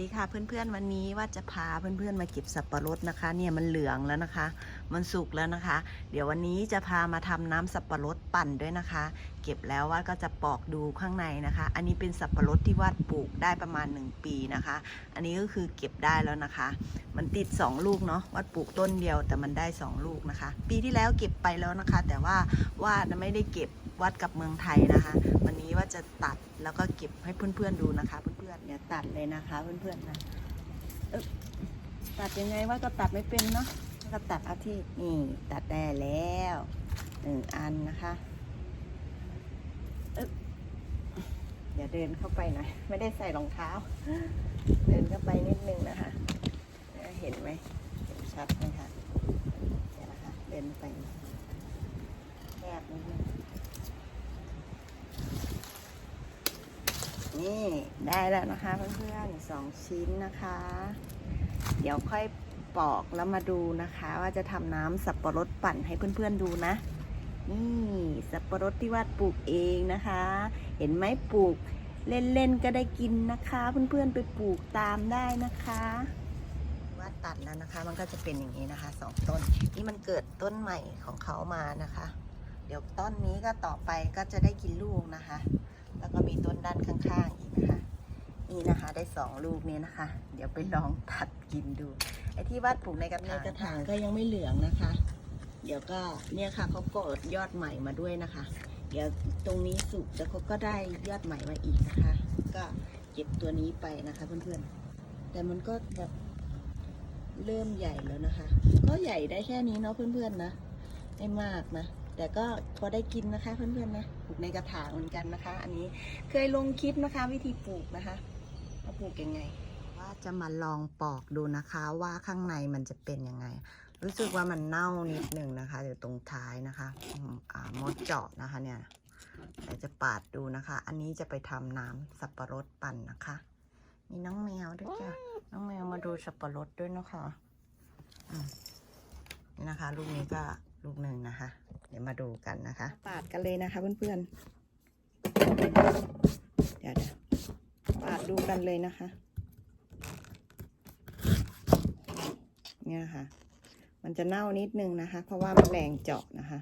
ดีค่ะเพื่อนๆวันนี้ว่าจะพาเพื่อนๆมาเก็บสับปะรดนะคะ เนี่ยมันเหลืองแล้วนะคะ มันสุกแล้วนะคะ เดี๋ยววันนี้จะพามาทำน้ำสับปะรดปั่นด้วยนะคะ เก็บแล้วว่าก็จะปอกดูข้างในนะคะ อันนี้เป็นสับปะรดที่วาดปลูกได้ประมาณ 1 ปีนะคะ อันนี้ก็คือเก็บได้แล้วนะคะ มันติด 2 ลูกเนาะวาดปลูกต้นเดียวแต่มันได้ 2 ลูกนะคะ ปีที่แล้วเก็บไปแล้วนะคะ แต่ว่าวาดไม่ได้เก็บวัดกับเมืองไทยนะคะ วันนี้ว่าจะตัดแล้วก็เก็บให้เพื่อนๆดูนะคะเพื่อนๆเนี่ยตัดเลยนะคะเพื่อนๆนะตัดยังไงว่าก็ตัดไม่เป็นเนาะก็ตัดเอาที่นี่ตัดได้แล้วหนึ่งอันนะคะอย่าเดินเข้าไปหน่อยไม่ได้ใส่รองเท้า เดินเข้าไปนิดนึงนะคะ เห็นไหมเห็นชัดไหมคะเดี๋ยวนะคะเดินไปแคบนิดนึง นี่ได้แล้วนะคะเพื่อนๆสองชิ้นนะคะ เดี๋ยวค่อยปอกแล้วมาดูนะคะ ว่าจะทำน้ำสับปะรดปั่นให้เพื่อนๆดูนะ นี่สับปะรดที่วาดปลูกเองนะคะ เห็นไหมปลูกเล่นๆก็ได้กินนะคะ เพื่อนๆไปปลูกตามได้นะคะวาดตัดแล้วนะคะ มันก็จะเป็นอย่างนี้นะคะสองต้นนี่มันเกิดต้นใหม่ของเขามานะคะ เดี๋ยวต้นนี้ก็ต่อไปก็จะได้กินลูกนะคะ แล้วก็มีต้นด้านข้างๆอีกนะคะ นี่นะคะได้สองลูกนี้นะคะ เดี๋ยวไปลองตัดกินดูไอ้ที่วาดปลูกในกระถางกระถางก็ยังไม่เหลืองนะคะ เดี๋ยวก็เนี่ยค่ะเขากดยอดใหม่มาด้วยนะคะ เดี๋ยวตรงนี้สุกแล้วเขาก็ได้ยอดใหม่มาอีกนะคะ ก็เก็บตัวนี้ไปนะคะเพื่อนๆ แต่มันก็แบบเริ่มใหญ่แล้วนะคะ ก็ใหญ่ได้แค่นี้เนาะเพื่อนๆนะไม่มากนะ แต่ก็พอได้กินนะคะเพื่อนๆนะปลูกในกระถางเหมือนกันนะคะ อันนี้เคยลงคลิปนะคะ วิธีปลูกนะคะว่าปลูกยังไง ว่าจะมาลองปอกดูนะคะว่าข้างในมันจะเป็นยังไง รู้สึกว่ามันเน่านิดหนึ่งนะคะอยู่ตรงท้ายนะคะอืมอ่ามดเจาะนะคะเนี่ยเดี๋ยวจะปาดดูนะคะ อันนี้จะไปทำน้ำสับปะรดปั่นนะคะ มีน้องแมวด้วยจ้ะน้องแมวมาดูสับปะรดด้วยนะคะอืมนี่นะคะ ลูกนี้ก็ลูกหนึ่งนะคะ เดี๋ยวมาดูกันนะคะ ปาดกันเลยนะคะเพื่อนๆ เดี๋ยวปาดดูกันเลยนะคะ เนี่ยค่ะ มันจะเน่านิดนึงนะคะ เพราะว่ามันแรงเจาะนะคะ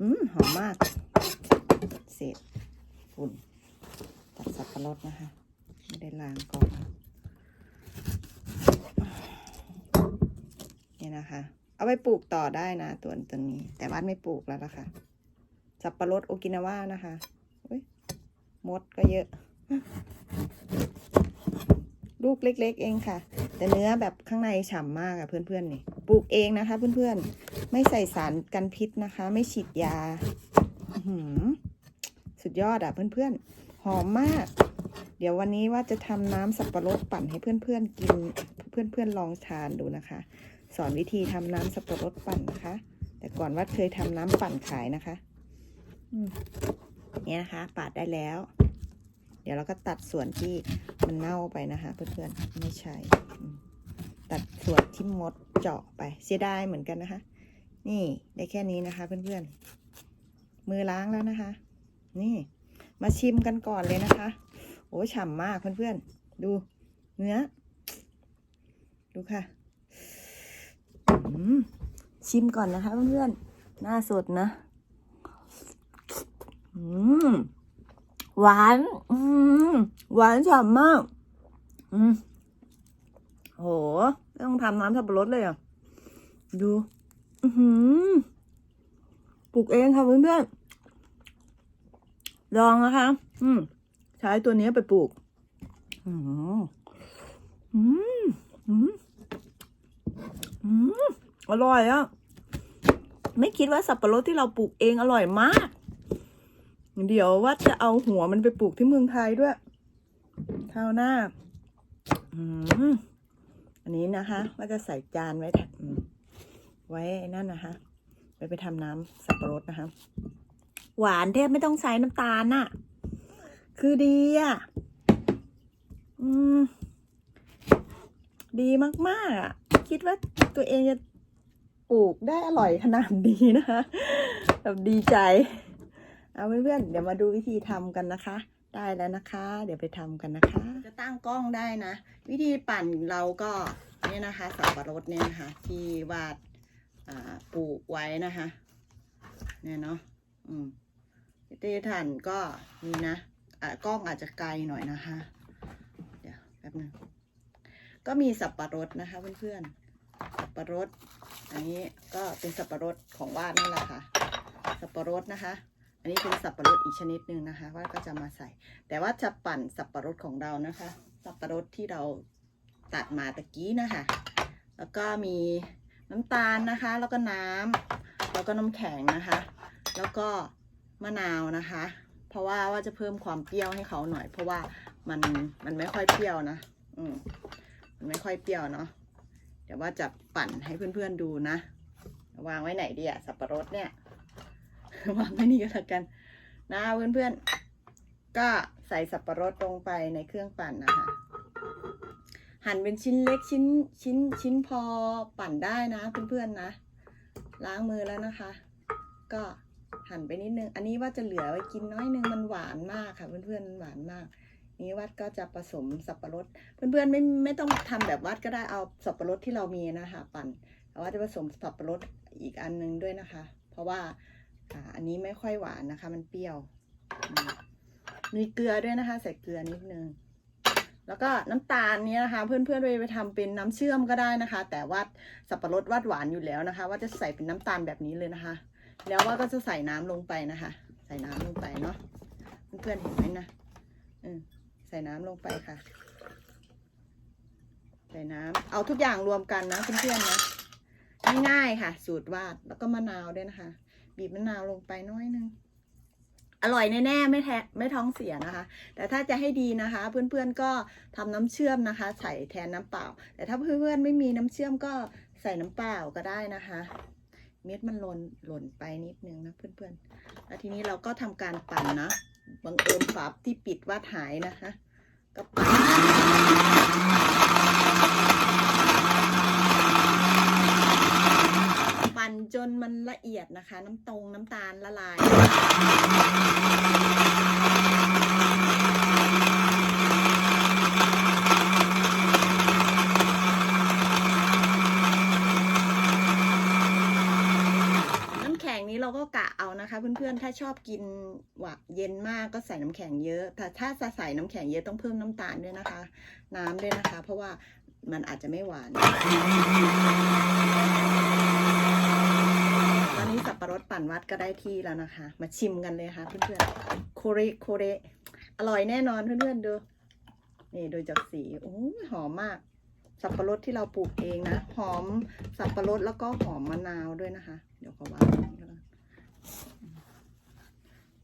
อืมหอมมาก เศษฝุ่นตัดสับปะรดนะคะ ไม่ได้ล้างก่อน เนี่ยนะคะ เอาไปปลูกต่อได้นะตัวตัวนี้ แต่บ้านไม่ปลูกแล้วนะคะสับปะรดโอกินาวานะคะอุ๊ยมดก็เยอะ ลูกเล็ก ๆ เองค่ะ แต่เนื้อแบบข้างในฉ่ำมากอะเพื่อนๆนี่ปลูกเองนะคะ เพื่อนๆ ไม่ใส่สารกันพิษนะคะ ไม่ฉีดยาหือสุดยอดอะเพื่อนๆ หอมมาก เดี๋ยววันนี้ว่าจะทำน้ำสับปะรดปั่นให้เพื่อนๆกิน เพื่อนๆลองทานดูนะคะ สอนวิธีทำน้ำสับปะรดปั่นนะคะ แต่ก่อนว่าเคยทำน้ำปั่นขายนะคะเนี่ยนะคะ ปาดได้แล้ว เดี๋ยวเราก็ตัดส่วนที่มันเน่าไปนะคะเพื่อนๆไม่ใช่ตัดส่วนที่มดเจาะไป เสียดายเหมือนกันนะคะ นี่ได้แค่นี้นะคะ เพื่อนๆ มือล้างแล้วนะคะ นี่ มาชิมกันก่อนเลยนะคะ โอ้ฉ่ำมากเพื่อนๆ ดูเนื้อ ดูค่ะ ชิมก่อนนะคะเพื่อนๆ หน้าสดนะอืมหวานอืมหวานฉ่ำมากอืมโหต้องทำน้ำสับปะรดเลยอะ ดูอือหือปลูกเองค่ะเพื่อนๆ ลองนะคะ อืม ใช้ตัวนี้ไปปลูก อืม อืม อืม อร่อยอะไม่คิดว่าสับปะรดที่เราปลูกเองอร่อยมาก เดี๋ยวว่าจะเอาหัวมันไปปลูกที่เมืองไทยด้วยคราวหน้าอืมอันนี้นะคะว่าจะใส่จานไว้ไว้นั่นนะคะ ไปไปทำน้ำสับปะรดนะคะ หวานแทบไม่ต้องใช้น้ำตาลน่ะ คือดีอะ อืม ดีมากๆอะ คิดว่าตัวเองจะ ปลูกได้อร่อยขนาดนี้นะคะแบบดีใจ เอาเพื่อนๆเดี๋ยวมาดูวิธีทำกันนะคะ ได้แล้วนะคะ เดี๋ยวไปทำกันนะคะ จะตั้งกล้องได้นะ วิธีปั่นเราก็เนี่ยนะคะสับปะรดเนี่ยนะคะที่วาดปลูกไว้นะคะเนี่ยเนาะอืมวิธีทันก็มีนะอ่ากล้องอาจจะไกลหน่อยนะคะ เดี๋ยวแป๊บนึงก็มีสับปะรดนะคะเพื่อนๆสับปะรด อันนี้ก็เป็นสับปะรดของว่าดนั่นแหละค่ะ สับปะรดนะคะ อันนี้เป็นสับปะรดอีกชนิดหนึ่งนะคะ ว่าก็จะมาใส่ แต่ว่าจะปั่นสับปะรดของเรานะคะ สับปะรดที่เราตัดมาตะกี้นะคะ แล้วก็มีน้ำตาลนะคะ แล้วก็น้ำแล้วก็น้ำแข็งนะคะ แล้วก็มะนาวนะคะ เพราะว่าว่าจะเพิ่มความเปรี้ยวให้เขาหน่อย เพราะว่ามันมันไม่ค่อยเปรี้ยวนะ อืมมันไม่ค่อยเปรี้ยวเนาะ เดี๋ยวว่าจะปั่นให้เพื่อนๆดูนะ วางไว้ไหนดีอะสับปะรดเนี่ย วางไว้นี่ก็แล้วกัน นะเพื่อนๆ ก็ใส่สับปะรดลงไปในเครื่องปั่นนะคะ หั่นเป็นชิ้นเล็กชิ้นชิ้นชิ้นพอปั่นได้นะเพื่อนๆนะ ล้างมือแล้วนะคะ ก็หั่นไปนิดนึง อันนี้ว่าจะเหลือไว้กินน้อยนึงมันหวานมากค่ะเพื่อนๆมันหวานมาก นี้วัดก็จะผสมสับปะรด เพื่อนๆไม่ไม่ต้องทำแบบวัดก็ได้เอาสับปะรดที่เรามีนะคะปั่นแต่ว่าจะผสมสับปะรดอีกอันนึงด้วยนะคะ เพราะว่าอันนี้ไม่ค่อยหวานนะคะ มันเปรี้ยว มีเกลือด้วยนะคะ ใส่เกลือนิดนึงแล้วก็น้ำตาลนี้นะคะ เพื่อนๆไปไปทำเป็นน้ำเชื่อมก็ได้นะคะ แต่ว่าสับปะรดวัดหวานอยู่แล้วนะคะ ว่าจะใส่เป็นน้ำตาลแบบนี้เลยนะคะ แล้วว่าก็จะใส่น้ำลงไปนะคะ ใส่น้ำลงไปเนาะเพื่อนๆเห็นไหมนะอืม ส่น้ำลงไปค่ะ ใส่น้ำเอาทุกอย่างรวมกันนะเพื่อนๆนะง่ายๆค่ะ สูตรวาดแล้วก็มะนาวด้วยนะคะ บีบมะนาวลงไปน้อยนึงอร่อยแน่ๆไม่แท้ไม่ท้องเสียนะคะ แต่ถ้าจะให้ดีนะคะ เพื่อนๆก็ทำน้ำเชื่อมนะคะ ใส่แทนน้ำเปล่า แต่ถ้าเพื่อนๆไม่มีน้ำเชื่อมก็ใส่น้ำเปล่าก็ได้นะคะ เม็ดมันหล่นหล่นไปนิดนึงนะเพื่อนๆแล้วทีนี้เราก็ทำการปั่นนะบังเอิญฝาที่ปิดวาดหายนะคะ กับปั่นจนมันละเอียดนะคะ น้ำตรงน้ำตาลละลาย น้ำแข็งนี้ เราก็กะเอานะคะ เพื่อนๆ ถ้าชอบกินหวานเย็นมากก็ใส่น้ำแข็งเยอะ แต่ถ้าจะใส่น้ำแข็งเยอะต้องเพิ่มน้ำตาลด้วยนะคะ น้ำด้วยนะคะ เพราะว่ามันอาจจะไม่หวาน ตอนนี้สับปะรดปั่นวัดก็ได้ที่แล้วนะคะ มาชิมกันเลยค่ะเพื่อนๆโคเรโคเรอร่อยแน่นอนเพื่อนๆดู นี่ดูจากสีโอ้หอมมากสับปะรดที่เราปลูกเองนะ หอมสับปะรดแล้วก็หอมมะนาวด้วยนะคะ เดี๋ยวขอวางตรงนี้ก่อน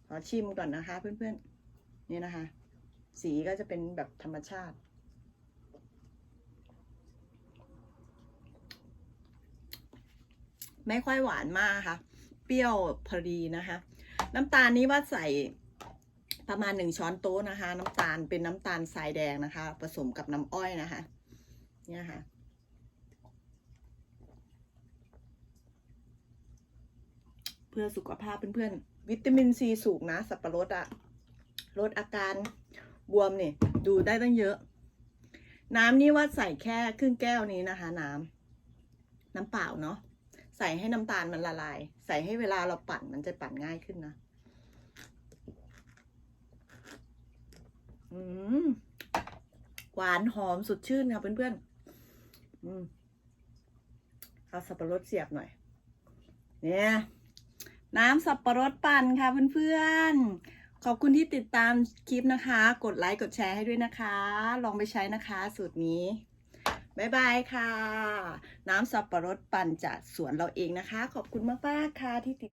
ขอชิมก่อนนะคะ เพื่อนๆ นี่นะคะ สีก็จะเป็นแบบธรรมชาติ ไม่ค่อยหวานมากค่ะ เปรี้ยวพอดีนะคะ น้ำตาลนี้ว่าใส่ประมาณหนึ่งช้อนโต๊ะนะคะ น้ำตาลเป็นน้ำตาลทรายแดงนะคะ ผสมกับน้ำอ้อยนะคะ เนี่ยค่ะ เพื่อสุขภาพเพื่อนๆ วิตามินซีสูงนะ สับปะรดอะลดอาการบวมเนี่ยดูได้ตั้งเยอะ น้ำนี่ว่าใส่แค่ครึ่งแก้วนี้นะคะ น้ำน้ำเปล่าเนาะใส่ให้น้ำตาลมันละลาย ใส่ให้เวลาเราปั่นมันจะปั่นง่ายขึ้นนะอืมหวานหอมสดชื่นค่ะเพื่อนๆ อืมเอาสับปะรดเสียบหน่อย เนี่ย น้ำสับปะรดปั่นค่ะเพื่อนๆ ขอบคุณที่ติดตามคลิปนะคะ กดไลค์กดแชร์ให้ด้วยนะคะ ลองไปใช้นะคะสูตรนี้บ๊ายบายค่ะ น้ำสับปะรดปั่นจากสวนเราเองนะคะ ขอบคุณมากๆค่ะที่ติด